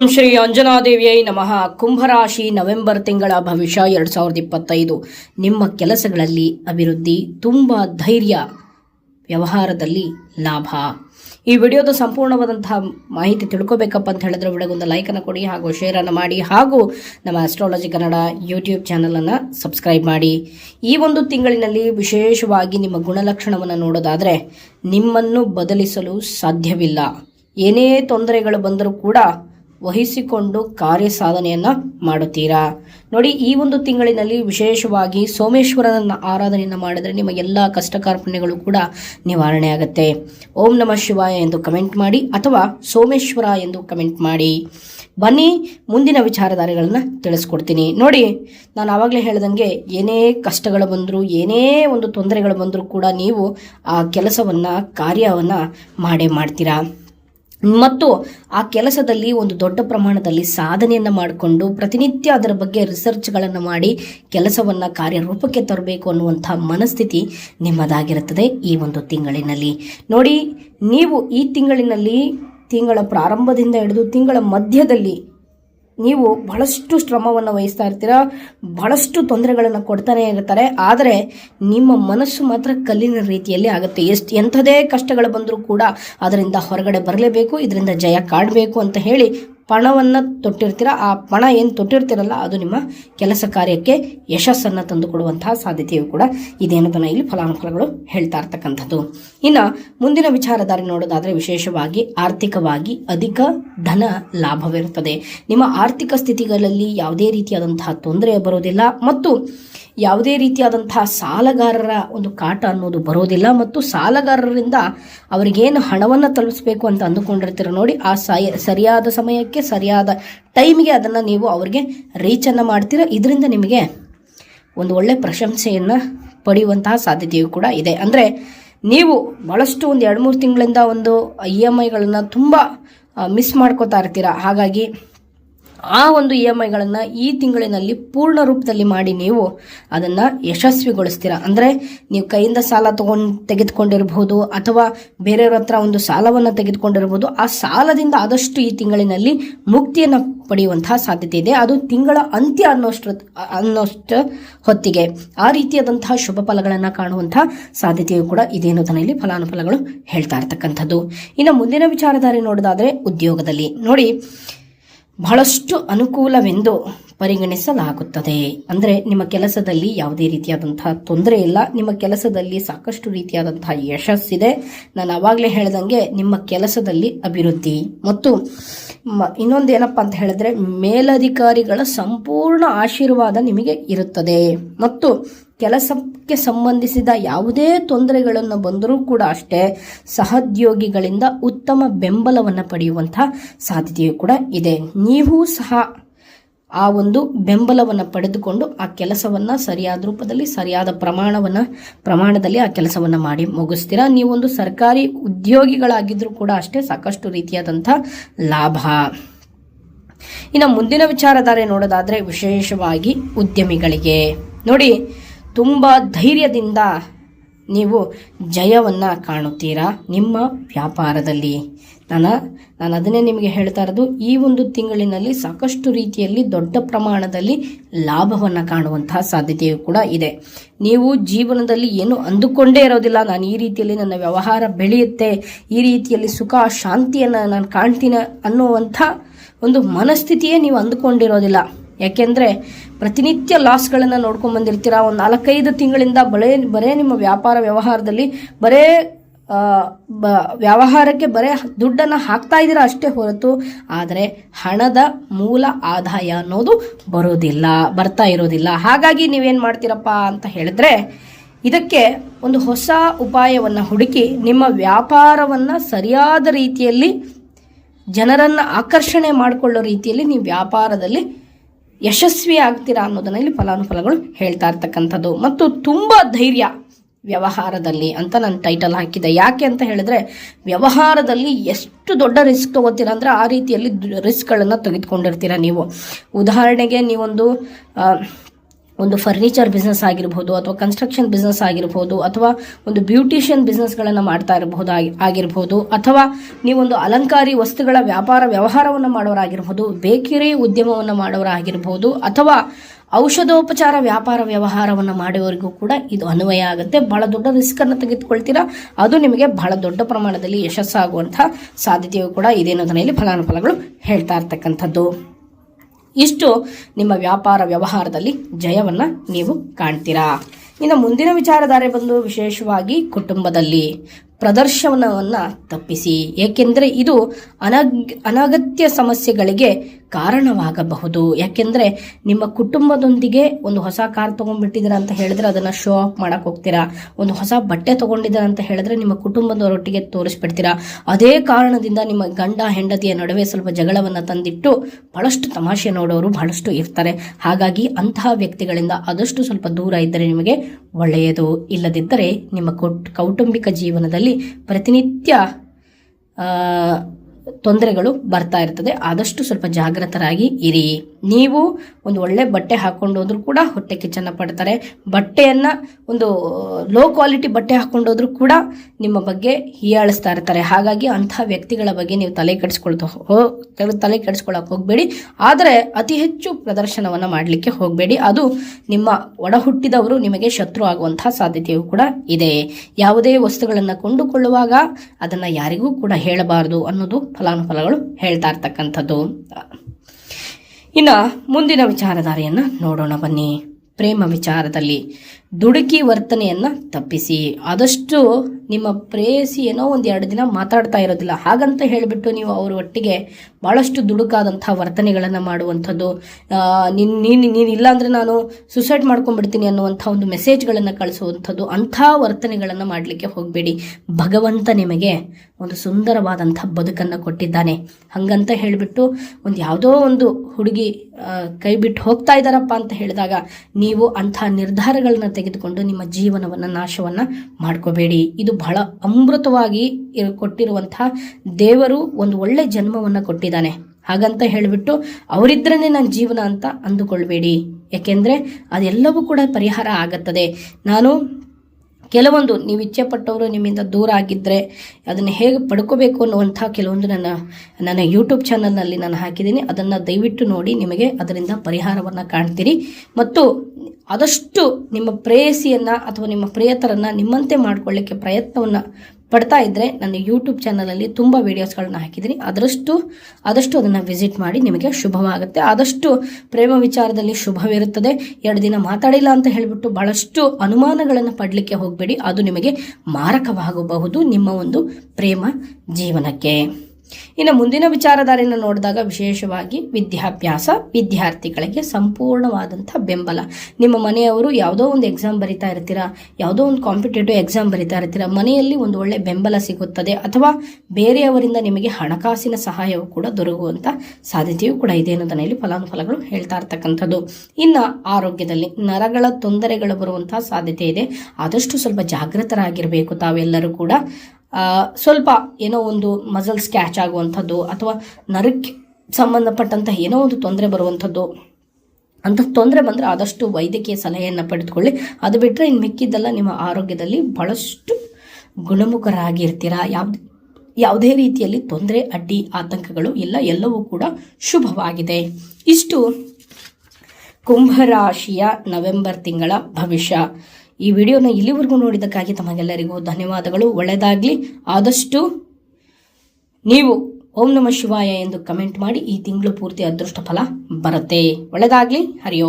ಶ್ರೀ ಅಂಜನಾದೇವಿಯೈ ನಮಃ. ಕುಂಭರಾಶಿ ನವೆಂಬರ್ ತಿಂಗಳ ಭವಿಷ್ಯ ಎರಡು ಸಾವಿರದ ಇಪ್ಪತ್ತೈದು. ನಿಮ್ಮ ಕೆಲಸಗಳಲ್ಲಿ ಅಭಿವೃದ್ಧಿ, ತುಂಬ ಧೈರ್ಯ, ವ್ಯವಹಾರದಲ್ಲಿ ಲಾಭ. ಈ ವಿಡಿಯೋದ ಸಂಪೂರ್ಣವಾದಂತಹ ಮಾಹಿತಿ ತಿಳ್ಕೋಬೇಕಪ್ಪ ಅಂತ ಹೇಳಿದ್ರೆ ವಿಡಿಯೋಗೊಂದು ಲೈಕನ್ನು ಕೊಡಿ ಹಾಗೂ ಶೇರನ್ನು ಮಾಡಿ ಹಾಗೂ ನಮ್ಮ ಆಸ್ಟ್ರಾಲಜಿ ಕನ್ನಡ ಯೂಟ್ಯೂಬ್ ಚಾನಲನ್ನು ಸಬ್ಸ್ಕ್ರೈಬ್ ಮಾಡಿ. ಈ ಒಂದು ತಿಂಗಳಿನಲ್ಲಿ ವಿಶೇಷವಾಗಿ ನಿಮ್ಮ ಗುಣಲಕ್ಷಣವನ್ನು ನೋಡೋದಾದರೆ ನಿಮ್ಮನ್ನು ಬದಲಿಸಲು ಸಾಧ್ಯವಿಲ್ಲ. ಏನೇ ತೊಂದರೆಗಳು ಬಂದರೂ ಕೂಡ ವಹಿಸಿಕೊಂಡು ಕಾರ್ಯ ಸಾಧನೆಯನ್ನ ಮಾಡುತ್ತೀರಾ? ನೋಡಿ, ಈ ಒಂದು ತಿಂಗಳಿನಲ್ಲಿ ವಿಶೇಷವಾಗಿ ಸೋಮೇಶ್ವರನನ್ನ ಆರಾಧನೆಯನ್ನು ಮಾಡಿದರೆ ನಿಮ್ಮ ಎಲ್ಲ ಕಷ್ಟ ಕಾರ್ಪಣ್ಯಗಳು ಕೂಡ ನಿವಾರಣೆ ಆಗುತ್ತೆ. ಓಂ ನಮಃ ಶಿವಾಯ ಎಂದು ಕಮೆಂಟ್ ಮಾಡಿ ಅಥವಾ ಸೋಮೇಶ್ವರ ಎಂದು ಕಮೆಂಟ್ ಮಾಡಿ. ಬನ್ನಿ, ಮುಂದಿನ ವಿಚಾರಧಾರೆಗಳನ್ನು ತಿಳಿಸ್ಕೊಡ್ತೀನಿ. ನೋಡಿ, ನಾನು ಆವಾಗಲೇ ಹೇಳ್ದಂಗೆ ಏನೇ ಕಷ್ಟಗಳು ಬಂದರೂ, ಏನೇ ಒಂದು ತೊಂದರೆಗಳು ಬಂದರೂ ಕೂಡ ನೀವು ಆ ಕೆಲಸವನ್ನು, ಕಾರ್ಯವನ್ನು ಮಾಡೇ ಮಾಡ್ತೀರಾ? ಮತ್ತು ಆ ಕೆಲಸದಲ್ಲಿ ಒಂದು ದೊಡ್ಡ ಪ್ರಮಾಣದಲ್ಲಿ ಸಾಧನೆಯನ್ನು ಮಾಡಿಕೊಂಡು ಪ್ರತಿನಿತ್ಯ ಅದರ ಬಗ್ಗೆ ರಿಸರ್ಚ್ಗಳನ್ನು ಮಾಡಿ ಕೆಲಸವನ್ನು ಕಾರ್ಯರೂಪಕ್ಕೆ ತರಬೇಕು ಅನ್ನುವಂಥ ಮನಸ್ಥಿತಿ ನಿಮ್ಮದಾಗಿರುತ್ತದೆ ಈ ಒಂದು ತಿಂಗಳಿನಲ್ಲಿ. ನೋಡಿ, ನೀವು ಈ ತಿಂಗಳಿನಲ್ಲಿ ತಿಂಗಳ ಪ್ರಾರಂಭದಿಂದ ಹಿಡಿದು ತಿಂಗಳ ಮಧ್ಯದಲ್ಲಿ ನೀವು ಬಹಳಷ್ಟು ಶ್ರಮವನ್ನು ವಹಿಸ್ತಾ ಇರ್ತೀರಾ, ಬಹಳಷ್ಟು ತೊಂದರೆಗಳನ್ನು ಕೊಡ್ತಾನೆ ಇರ್ತಾರೆ, ಆದರೆ ನಿಮ್ಮ ಮನಸ್ಸು ಮಾತ್ರ ಕಲ್ಲಿನ ರೀತಿಯಲ್ಲಿ ಆಗುತ್ತೆ. ಎಷ್ಟು ಎಂಥದೇ ಕಷ್ಟಗಳು ಬಂದರೂ ಕೂಡ ಅದರಿಂದ ಹೊರಗಡೆ ಬರಲೇಬೇಕು, ಇದರಿಂದ ಜಯ ಕಾಡಬೇಕು ಅಂತ ಹೇಳಿ ಪಣವನ್ನು ತೊಟ್ಟಿರ್ತೀರ, ಆ ಪಣ ಏನು ತೊಟ್ಟಿರ್ತೀರಲ್ಲ, ಅದು ನಿಮ್ಮ ಕೆಲಸ ಕಾರ್ಯಕ್ಕೆ ಯಶಸ್ಸನ್ನು ತಂದುಕೊಡುವಂತಹ ಸಾಧ್ಯತೆಯು ಕೂಡ ಇದೆ ಅನ್ನೋದನ್ನು ಇಲ್ಲಿ ಫಲಾನುಫಲಗಳು ಹೇಳ್ತಾ ಇರ್ತಕ್ಕಂಥದ್ದು. ಇನ್ನು ಮುಂದಿನ ವಿಚಾರಧಾರೆ ನೋಡೋದಾದರೆ ವಿಶೇಷವಾಗಿ ಆರ್ಥಿಕವಾಗಿ ಅಧಿಕ ಧನ ಲಾಭವಿರುತ್ತದೆ. ನಿಮ್ಮ ಆರ್ಥಿಕ ಸ್ಥಿತಿಗಳಲ್ಲಿ ಯಾವುದೇ ರೀತಿಯಾದಂತಹ ತೊಂದರೆ ಬರೋದಿಲ್ಲ. ಮತ್ತು ಯಾವುದೇ ರೀತಿಯಾದಂತಹ ಸಾಲಗಾರರ ಒಂದು ಕಾಟ ಅನ್ನೋದು ಬರೋದಿಲ್ಲ ಮತ್ತು ಸಾಲಗಾರರಿಂದ ಅವರಿಗೇನು ಹಣವನ್ನು ತಲುಪಿಸ್ಬೇಕು ಅಂತ ಅಂದುಕೊಂಡಿರ್ತೀರ ನೋಡಿ, ಆ ಸರಿಯಾದ ಸಮಯಕ್ಕೆ, ಸರಿಯಾದ ಟೈಮ್ಗೆ ಅದನ್ನು ನೀವು ಅವರಿಗೆ ರೀಚನ್ನು ಮಾಡ್ತೀರ. ಇದರಿಂದ ನಿಮಗೆ ಒಂದು ಒಳ್ಳೆ ಪ್ರಶಂಸೆಯನ್ನು ಪಡೆಯುವಂತಹ ಸಾಧ್ಯತೆಯು ಕೂಡ ಇದೆ. ಅಂದರೆ ನೀವು ಭಾಳಷ್ಟು ಒಂದು ಎರಡು ಮೂರು ತಿಂಗಳಿಂದ ಒಂದು ಇ ಎಂ ಐಗಳನ್ನು ತುಂಬ ಮಿಸ್ ಮಾಡ್ಕೋತಾ ಇರ್ತೀರ. ಹಾಗಾಗಿ ಆ ಒಂದು ಇ ಎಂ ಐಗಳನ್ನು ಈ ತಿಂಗಳಿನಲ್ಲಿ ಪೂರ್ಣ ರೂಪದಲ್ಲಿ ಮಾಡಿ ನೀವು ಅದನ್ನು ಯಶಸ್ವಿಗೊಳಿಸ್ತೀರಾ? ಅಂದರೆ ನೀವು ಕೈಯಿಂದ ಸಾಲ ತಗೊಂಡು ತೆಗೆದುಕೊಂಡಿರ್ಬೋದು ಅಥವಾ ಬೇರೆಯವ್ರ ಹತ್ರ ಒಂದು ಸಾಲವನ್ನು ತೆಗೆದುಕೊಂಡಿರ್ಬೋದು, ಆ ಸಾಲದಿಂದ ಆದಷ್ಟು ಈ ತಿಂಗಳಿನಲ್ಲಿ ಮುಕ್ತಿಯನ್ನು ಪಡೆಯುವಂತಹ ಸಾಧ್ಯತೆ ಇದೆ. ಅದು ತಿಂಗಳ ಅಂತ್ಯ ಅನ್ನೋಷ್ಟು ಅನ್ನೋಷ್ಟು ಹೊತ್ತಿಗೆ ಆ ರೀತಿಯಾದಂತಹ ಶುಭ ಫಲಗಳನ್ನು ಕಾಣುವಂತಹ ಸಾಧ್ಯತೆಯು ಕೂಡ ಇದೆ ಅನ್ನೋದನ್ನ ಇಲ್ಲಿ ಫಲಾನುಫಲಗಳು ಹೇಳ್ತಾ ಇರ್ತಕ್ಕಂಥದ್ದು. ಇನ್ನು ಮುಂದಿನ ವಿಚಾರಧಾರೆ ನೋಡೋದಾದರೆ ಉದ್ಯೋಗದಲ್ಲಿ. ನೋಡಿ ಬಹಳಷ್ಟು ಅನುಕೂಲವೆಂದು ಪರಿಗಣಿಸಲಾಗುತ್ತದೆ. ಅಂದರೆ ನಿಮ್ಮ ಕೆಲಸದಲ್ಲಿ ಯಾವುದೇ ರೀತಿಯಾದಂತಹ ತೊಂದರೆ ಇಲ್ಲ. ನಿಮ್ಮ ಕೆಲಸದಲ್ಲಿ ಸಾಕಷ್ಟು ರೀತಿಯಾದಂತಹ ಯಶಸ್ಸಿದೆ. ನಾನು ಆವಾಗಲೇ ಹೇಳ್ದಂಗೆ ನಿಮ್ಮ ಕೆಲಸದಲ್ಲಿ ಅಭಿವೃದ್ಧಿ. ಮತ್ತು ಇನ್ನೊಂದು ಏನಪ್ಪ ಅಂತ ಹೇಳಿದ್ರೆ ಮೇಲಧಿಕಾರಿಗಳ ಸಂಪೂರ್ಣ ಆಶೀರ್ವಾದ ನಿಮಗೆ ಇರುತ್ತದೆ. ಮತ್ತು ಕೆಲಸಕ್ಕೆ ಸಂಬಂಧಿಸಿದ ಯಾವುದೇ ತೊಂದರೆಗಳನ್ನು ಬಂದರೂ ಕೂಡ ಅಷ್ಟೇ ಸಹೋದ್ಯೋಗಿಗಳಿಂದ ಉತ್ತಮ ಬೆಂಬಲವನ್ನು ಪಡೆಯುವಂತಹ ಸಾಧ್ಯತೆಯೂ ಕೂಡ ಇದೆ. ನೀವು ಸಹ ಆ ಒಂದು ಬೆಂಬಲವನ್ನು ಪಡೆದುಕೊಂಡು ಆ ಕೆಲಸವನ್ನು ಸರಿಯಾದ ರೂಪದಲ್ಲಿ, ಸರಿಯಾದ ಪ್ರಮಾಣವನ್ನು, ಪ್ರಮಾಣದಲ್ಲಿ ಆ ಕೆಲಸವನ್ನು ಮಾಡಿ ಮುಗಿಸ್ತೀರಾ? ನೀವೊಂದು ಸರ್ಕಾರಿ ಉದ್ಯೋಗಿಗಳಾಗಿದ್ದರೂ ಕೂಡ ಅಷ್ಟೇ ಸಾಕಷ್ಟು ರೀತಿಯಾದಂಥ ಲಾಭ. ಇನ್ನು ಮುಂದಿನ ವಿಚಾರಧಾರೆ ನೋಡೋದಾದರೆ ವಿಶೇಷವಾಗಿ ಉದ್ಯಮಿಗಳಿಗೆ. ನೋಡಿ ತುಂಬ ಧೈರ್ಯದಿಂದ ನೀವು ಜಯವನ್ನು ಕಾಣುತ್ತೀರಾ ನಿಮ್ಮ ವ್ಯಾಪಾರದಲ್ಲಿ. ನಾನು ನಾನು ಅದನ್ನೇ ನಿಮಗೆ ಹೇಳ್ತಾ ಇರೋದು, ಈ ಒಂದು ತಿಂಗಳಿನಲ್ಲಿ ಸಾಕಷ್ಟು ರೀತಿಯಲ್ಲಿ ದೊಡ್ಡ ಪ್ರಮಾಣದಲ್ಲಿ ಲಾಭವನ್ನು ಕಾಣುವಂತಹ ಸಾಧ್ಯತೆಯು ಕೂಡ ಇದೆ. ನೀವು ಜೀವನದಲ್ಲಿ ಏನು ಅಂದುಕೊಂಡೇ ಇರೋದಿಲ್ಲ. ನಾನು ಈ ರೀತಿಯಲ್ಲಿ ನನ್ನ ವ್ಯವಹಾರ ಬೆಳೆಯುತ್ತೆ, ಈ ರೀತಿಯಲ್ಲಿ ಸುಖ, ಶಾಂತಿಯನ್ನು ನಾನು ಕಾಣ್ತೀನಿ ಅನ್ನುವಂಥ ಒಂದು ಮನಸ್ಥಿತಿಯೇ ನೀವು ಅಂದುಕೊಂಡಿರೋದಿಲ್ಲ. ಯಾಕೆಂದರೆ ಪ್ರತಿನಿತ್ಯ ಲಾಸ್ಗಳನ್ನು ನೋಡ್ಕೊಂಡು ಬಂದಿರ್ತೀರ? ಒಂದು ನಾಲ್ಕೈದು ತಿಂಗಳಿಂದ ಬರೇ ಬರೇ ನಿಮ್ಮ ವ್ಯಾಪಾರ ವ್ಯವಹಾರದಲ್ಲಿ ಬರೇ ವ್ಯವಹಾರಕ್ಕೆ ಬರೇ ದುಡ್ಡನ್ನು ಹಾಕ್ತಾ ಇದ್ದೀರಾ ಅಷ್ಟೇ ಹೊರತು, ಆದರೆ ಹಣದ ಮೂಲ ಆದಾಯ ಅನ್ನೋದು ಬರೋದಿಲ್ಲ, ಬರ್ತಾ ಇರೋದಿಲ್ಲ. ಹಾಗಾಗಿ ನೀವೇನು ಮಾಡ್ತೀರಪ್ಪ ಅಂತ ಹೇಳಿದ್ರೆ, ಇದಕ್ಕೆ ಒಂದು ಹೊಸ ಉಪಾಯವನ್ನು ಹುಡುಕಿ ನಿಮ್ಮ ವ್ಯಾಪಾರವನ್ನು ಸರಿಯಾದ ರೀತಿಯಲ್ಲಿ ಜನರನ್ನು ಆಕರ್ಷಣೆ ಮಾಡಿಕೊಳ್ಳೋ ರೀತಿಯಲ್ಲಿ ನೀವು ವ್ಯಾಪಾರದಲ್ಲಿ ಯಶಸ್ವಿ ಆಗ್ತೀರಾ ಅನ್ನೋದನ್ನ ಇಲ್ಲಿ ಫಲಾನುಫಲಗಳು ಹೇಳ್ತಾ ಇರ್ತಕ್ಕಂಥದ್ದು. ಮತ್ತು ತುಂಬ ಧೈರ್ಯ ವ್ಯವಹಾರದಲ್ಲಿ ಅಂತ ನಾನು ಟೈಟಲ್ ಹಾಕಿದೆ. ಯಾಕೆ ಅಂತ ಹೇಳಿದ್ರೆ, ವ್ಯವಹಾರದಲ್ಲಿ ಎಷ್ಟು ದೊಡ್ಡ ರಿಸ್ಕ್ ತಗೋತೀರಾ ಅಂದರೆ ಆ ರೀತಿಯಲ್ಲಿ ರಿಸ್ಕ್ಗಳನ್ನು ತೆಗೆದುಕೊಂಡಿರ್ತೀರ ನೀವು. ಉದಾಹರಣೆಗೆ ನೀವೊಂದು ಒಂದು ಫರ್ನಿಚರ್ ಬಿಸ್ನೆಸ್ ಆಗಿರ್ಬೋದು ಅಥವಾ ಕನ್ಸ್ಟ್ರಕ್ಷನ್ ಬಿಸ್ನೆಸ್ ಆಗಿರ್ಬೋದು ಅಥವಾ ಒಂದು ಬ್ಯೂಟಿಷಿಯನ್ ಬಿಸ್ನೆಸ್ಗಳನ್ನು ಮಾಡ್ತಾ ಇರಬಹುದು ಆಗಿ- ಆಗಿರ್ಬೋದು. ಅಥವಾ ನೀವೊಂದು ಅಲಂಕಾರಿ ವಸ್ತುಗಳ ವ್ಯಾಪಾರ ವ್ಯವಹಾರವನ್ನು ಮಾಡೋರಾಗಿರ್ಬೋದು, ಬೇಕರಿ ಉದ್ಯಮವನ್ನು ಮಾಡೋರಾಗಿರ್ಬೋದು, ಅಥವಾ ಔಷಧೋಪಚಾರ ವ್ಯಾಪಾರ ವ್ಯವಹಾರವನ್ನು ಮಾಡುವವರಿಗೂ ಕೂಡ ಇದು ಅನ್ವಯ ಆಗುತ್ತೆ. ಬಹಳ ದೊಡ್ಡ ರಿಸ್ಕನ್ನು ತೆಗೆದುಕೊಳ್ತೀರಾ? ಅದು ನಿಮಗೆ ಬಹಳ ದೊಡ್ಡ ಪ್ರಮಾಣದಲ್ಲಿ ಯಶಸ್ಸಾಗುವಂತಹ ಸಾಧ್ಯತೆಯು ಕೂಡ ಇದೆ ಅನ್ನೋದನ್ನ ಇಲ್ಲಿ ಫಲಾನುಫಲಗಳು ಹೇಳ್ತಾ ಇರ್ತಕ್ಕಂಥದ್ದು. ಇಷ್ಟು ನಿಮ್ಮ ವ್ಯಾಪಾರ ವ್ಯವಹಾರದಲ್ಲಿ ಜಯವನ್ನು ನೀವು ಕಾಣ್ತೀರಾ. ಇನ್ನು ಮುಂದಿನ ವಿಚಾರಧಾರೆ ಬಂದು ವಿಶೇಷವಾಗಿ ಕುಟುಂಬದಲ್ಲಿ. ಪ್ರದರ್ಶನವನ್ನು ತಪ್ಪಿಸಿ. ಏಕೆಂದರೆ ಇದು ಅನಗ್, ಅನಗತ್ಯ ಸಮಸ್ಯೆಗಳಿಗೆ ಕಾರಣವಾಗಬಹುದು. ಯಾಕೆಂದರೆ ನಿಮ್ಮ ಕುಟುಂಬದೊಂದಿಗೆ ಒಂದು ಹೊಸ ಕಾರ್ ತೊಗೊಂಡ್ಬಿಟ್ಟಿದ್ದೀರಾ ಅಂತ ಹೇಳಿದ್ರೆ ಅದನ್ನು ಶೋ ಆಫ್ ಮಾಡೋಕೆ ಹೋಗ್ತೀರಾ? ಒಂದು ಹೊಸ ಬಟ್ಟೆ ತೊಗೊಂಡಿದ್ದೀರಾ ಅಂತ ಹೇಳಿದ್ರೆ ನಿಮ್ಮ ಕುಟುಂಬದವರೊಟ್ಟಿಗೆ ತೋರಿಸ್ಬಿಡ್ತೀರಾ? ಅದೇ ಕಾರಣದಿಂದ ನಿಮ್ಮ ಗಂಡ, ಹೆಂಡತಿಯ ನಡುವೆ ಸ್ವಲ್ಪ ಜಗಳವನ್ನು ತಂದಿಟ್ಟು ಬಹಳಷ್ಟು ತಮಾಷೆ ನೋಡೋರು ಬಹಳಷ್ಟು ಇರ್ತಾರೆ. ಹಾಗಾಗಿ ಅಂತಹ ವ್ಯಕ್ತಿಗಳಿಂದ ಆದಷ್ಟು ಸ್ವಲ್ಪ ದೂರ ಇದ್ದರೆ ನಿಮಗೆ ಒಳ್ಳೆಯದು. ಇಲ್ಲದಿದ್ದರೆ ನಿಮ್ಮ ಕೌಟ್, ಕೌಟುಂಬಿಕ ಜೀವನದಲ್ಲಿ ಪ್ರತಿನಿತ್ಯ ಆ, ತೊಂದರೆಗಳು ಬರ್ತಾ ಇರ್ತದೆ. ಆದಷ್ಟು ಸ್ವಲ್ಪ ಜಾಗೃತರಾಗಿ ಇರಿ. ನೀವು ಒಂದು ಒಳ್ಳೆ ಬಟ್ಟೆ ಹಾಕೊಂಡು ಹೋದ್ರೂ ಕೂಡ ಹೊಟ್ಟೆ ಕಿಚ್ಚನ್ನು ಪಡ್ತಾರೆ. ಬಟ್ಟೆಯನ್ನ ಒಂದು ಲೋ ಕ್ವಾಲಿಟಿ ಬಟ್ಟೆ ಹಾಕೊಂಡೋದ್ರೂ ಕೂಡ ನಿಮ್ಮ ಬಗ್ಗೆ ಹೀಯಾಳಿಸ್ತಾ ಇರ್ತಾರೆ. ಹಾಗಾಗಿ ಅಂತಹ ವ್ಯಕ್ತಿಗಳ ಬಗ್ಗೆ ನೀವು ತಲೆ ಕೆಡಿಸ್ಕೊಳ್ತಾ ತಲೆ ಕೆಡಿಸ್ಕೊಳಕ್ ಹೋಗಬೇಡಿ. ಆದರೆ ಅತಿ ಹೆಚ್ಚು ಪ್ರದರ್ಶನವನ್ನು ಮಾಡಲಿಕ್ಕೆ ಹೋಗಬೇಡಿ. ಅದು ನಿಮ್ಮ ಒಡ ಹುಟ್ಟಿದವರು ನಿಮಗೆ ಶತ್ರು ಆಗುವಂತಹ ಸಾಧ್ಯತೆಯೂ ಕೂಡ ಇದೆ. ಯಾವುದೇ ವಸ್ತುಗಳನ್ನು ಕೊಂಡುಕೊಳ್ಳುವಾಗ ಅದನ್ನು ಯಾರಿಗೂ ಕೂಡ ಹೇಳಬಾರದು ಅನ್ನೋದು ಫಲಾನುಫಲಗಳು ಹೇಳ್ತಾ ಇರ್ತಕ್ಕಂಥದ್ದು. ಇನ್ನು ಮುಂದಿನ ವಿಚಾರಧಾರೆಯನ್ನು ನೋಡೋಣ ಬನ್ನಿ. ಪ್ರೇಮ ವಿಚಾರದಲ್ಲಿ ದುಡುಕಿ ವರ್ತನೆಯನ್ನು ತಪ್ಪಿಸಿ. ಆದಷ್ಟು ನಿಮ್ಮ ಪ್ರೇಯಸಿ ಏನೋ ಒಂದು ಎರಡು ದಿನ ಮಾತಾಡ್ತಾ ಇರೋದಿಲ್ಲ. ಹಾಗಂತ ಹೇಳಿಬಿಟ್ಟು ನೀವು ಅವ್ರ ಒಟ್ಟಿಗೆ ಭಾಳಷ್ಟು ದುಡುಕಾದಂಥ ವರ್ತನೆಗಳನ್ನು ಮಾಡುವಂಥದ್ದು. ನೀನು ನೀನ್, ನೀನು ನೀನು ಇಲ್ಲಾಂದರೆ ನಾನು ಸುಸೈಡ್ ಮಾಡ್ಕೊಂಡ್ಬಿಡ್ತೀನಿ ಅನ್ನುವಂಥ ಒಂದು ಮೆಸೇಜ್ಗಳನ್ನು ಕಳಿಸುವಂಥದ್ದು. ಅಂಥ ವರ್ತನೆಗಳನ್ನು ಮಾಡಲಿಕ್ಕೆ ಹೋಗಬೇಡಿ. ಭಗವಂತ ನಿಮಗೆ ಒಂದು ಸುಂದರವಾದಂಥ ಬದುಕನ್ನು ಕೊಟ್ಟಿದ್ದಾನೆ. ಹಾಗಂತ ಹೇಳಿಬಿಟ್ಟು ಒಂದು ಯಾವುದೋ ಒಂದು ಹುಡುಗಿ ಕೈ ಬಿಟ್ಟು ಹೋಗ್ತಾ ಇದ್ದಾರಪ್ಪ ಅಂತ ಹೇಳಿದಾಗ, ನೀವು ಅಂಥ ನಿರ್ಧಾರಗಳನ್ನ ತೆಗೆದುಕೊಂಡು ನಿಮ್ಮ ಜೀವನವನ್ನು ನಾಶವನ್ನು ಮಾಡ್ಕೋಬೇಡಿ. ಇದು ಬಹಳ ಅಮೃತವಾಗಿ ಕೊಟ್ಟಿರುವಂತಹ ದೇವರು ಒಂದು ಒಳ್ಳೆ ಜನ್ಮವನ್ನು ಕೊಟ್ಟಿದ್ದಾನೆ. ಹಾಗಂತ ಹೇಳಿಬಿಟ್ಟು ಅವರಿದ್ರೇ ನನ್ನ ಜೀವನ ಅಂತ ಅಂದುಕೊಳ್ಬೇಡಿ. ಯಾಕೆಂದರೆ ಅದೆಲ್ಲವೂ ಕೂಡ ಪರಿಹಾರ ಆಗುತ್ತದೆ. ನಾನು ಕೆಲವೊಂದು ನೀವು ಇಚ್ಛೆ ಪಟ್ಟವರು ನಿಮ್ಮಿಂದ ದೂರ ಆಗಿದ್ದರೆ ಅದನ್ನು ಹೇಗೆ ಪಡ್ಕೋಬೇಕು ಅನ್ನುವಂಥ ಕೆಲವೊಂದು ನನ್ನ ನನ್ನ ಯೂಟ್ಯೂಬ್ ಚಾನಲ್ನಲ್ಲಿ ನಾನು ಹಾಕಿದ್ದೀನಿ. ಅದನ್ನು ದಯವಿಟ್ಟು ನೋಡಿ, ನಿಮಗೆ ಅದರಿಂದ ಪರಿಹಾರವನ್ನು ಕಾಣ್ತೀರಿ. ಮತ್ತು ಆದಷ್ಟು ನಿಮ್ಮ ಪ್ರೇಯಸಿಯನ್ನು ಅಥವಾ ನಿಮ್ಮ ಪ್ರಿಯತರನ್ನು ನಿಮ್ಮಂತೆ ಮಾಡ್ಕೊಳ್ಳಿಕ್ಕೆ ಪ್ರಯತ್ನವನ್ನು ಪಡ್ತಾ ಇದ್ರೆ ನನ್ನ ಯೂಟ್ಯೂಬ್ ಚಾನಲಲ್ಲಿ ತುಂಬ ವೀಡಿಯೋಸ್ಗಳನ್ನ ಹಾಕಿದ್ದೀನಿ. ಅದರಷ್ಟು ಆದಷ್ಟು ಅದನ್ನು ವಿಸಿಟ್ ಮಾಡಿ ನಿಮಗೆ ಶುಭವಾಗುತ್ತೆ. ಆದಷ್ಟು ಪ್ರೇಮ ವಿಚಾರದಲ್ಲಿ ಶುಭವಿರುತ್ತದೆ. ಎರಡು ದಿನ ಮಾತಾಡಿಲ್ಲ ಅಂತ ಹೇಳಿಬಿಟ್ಟು ಬಹಳಷ್ಟು ಅನುಮಾನಗಳನ್ನು ಪಡಲಿಕ್ಕೆ ಹೋಗಬೇಡಿ. ಅದು ನಿಮಗೆ ಮಾರಕವಾಗಬಹುದು ನಿಮ್ಮ ಒಂದು ಪ್ರೇಮ ಜೀವನಕ್ಕೆ. ಇನ್ನು ಮುಂದಿನ ವಿಚಾರಧಾರೆಯನ್ನು ನೋಡಿದಾಗ ವಿಶೇಷವಾಗಿ ವಿದ್ಯಾಭ್ಯಾಸ, ವಿದ್ಯಾರ್ಥಿಗಳಿಗೆ ಸಂಪೂರ್ಣವಾದಂಥ ಬೆಂಬಲ. ನಿಮ್ಮ ಮನೆಯವರು ಯಾವುದೋ ಒಂದು ಎಕ್ಸಾಮ್ ಬರಿತಾ ಇರ್ತೀರಾ, ಯಾವುದೋ ಒಂದು ಕಾಂಪಿಟೇಟಿವ್ ಎಕ್ಸಾಮ್ ಬರಿತಾ ಇರ್ತೀರಾ, ಮನೆಯಲ್ಲಿ ಒಂದು ಒಳ್ಳೆ ಬೆಂಬಲ ಸಿಗುತ್ತದೆ ಅಥವಾ ಬೇರೆಯವರಿಂದ ನಿಮಗೆ ಹಣಕಾಸಿನ ಸಹಾಯವು ಕೂಡ ದೊರಕುವಂಥ ಸಾಧ್ಯತೆಯೂ ಕೂಡ ಇದೆ ಅನ್ನೋದನ್ನ ಇಲ್ಲಿ ಫಲಾನುಫಲಗಳು ಹೇಳ್ತಾ ಇರ್ತಕ್ಕಂಥದ್ದು. ಇನ್ನು ಆರೋಗ್ಯದಲ್ಲಿ ನರಗಳ ತೊಂದರೆಗಳು ಬರುವಂತಹ ಸಾಧ್ಯತೆ ಇದೆ. ಆದಷ್ಟು ಸ್ವಲ್ಪ ಜಾಗೃತರಾಗಿರಬೇಕು ತಾವೆಲ್ಲರೂ ಕೂಡ. ಸ್ವಲ್ಪ ಏನೋ ಒಂದು ಮಸಲ್ ಸ್ಕ್ಯಾಚ್ ಆಗುವಂಥದ್ದು ಅಥವಾ ನರಕ್ಕೆ ಸಂಬಂಧಪಟ್ಟಂತಹ ಏನೋ ಒಂದು ತೊಂದರೆ ಬರುವಂಥದ್ದು ಅಂತ ತೊಂದರೆ ಬಂದರೆ ಆದಷ್ಟು ವೈದ್ಯಕೀಯ ಸಲಹೆಯನ್ನು ಪಡೆದುಕೊಳ್ಳಿ. ಅದು ಬಿಟ್ಟರೆ ಇನ್ನು ಮಿಕ್ಕಿದ್ದೆಲ್ಲ ನಿಮ್ಮ ಆರೋಗ್ಯದಲ್ಲಿ ಬಹಳಷ್ಟು ಗುಣಮುಖರಾಗಿರ್ತೀರಾ. ಯಾವ್ದು, ಯಾವುದೇ ರೀತಿಯಲ್ಲಿ ತೊಂದರೆ, ಅಡ್ಡಿ, ಆತಂಕಗಳು ಇಲ್ಲ. ಎಲ್ಲವೂ ಕೂಡ ಶುಭವಾಗಿದೆ. ಇಷ್ಟು ಕುಂಭರಾಶಿಯ ನವೆಂಬರ್ ತಿಂಗಳ ಭವಿಷ್ಯ. ಈ ವಿಡಿಯೋನ ಇಲ್ಲಿವರೆಗೂ ನೋಡಿದ್ದಕ್ಕಾಗಿ ತಮಗೆಲ್ಲರಿಗೂ ಧನ್ಯವಾದಗಳು. ಒಳ್ಳೆಯದಾಗಲಿ. ಆದಷ್ಟು ನೀವು ಓಂ ನಮ ಶಿವಾಯ ಎಂದು ಕಮೆಂಟ್ ಮಾಡಿ ಈ ತಿಂಗಳು ಪೂರ್ತಿ ಅದೃಷ್ಟ ಫಲ ಬರುತ್ತೆ. ಒಳ್ಳೆಯದಾಗಲಿ. ಹರಿ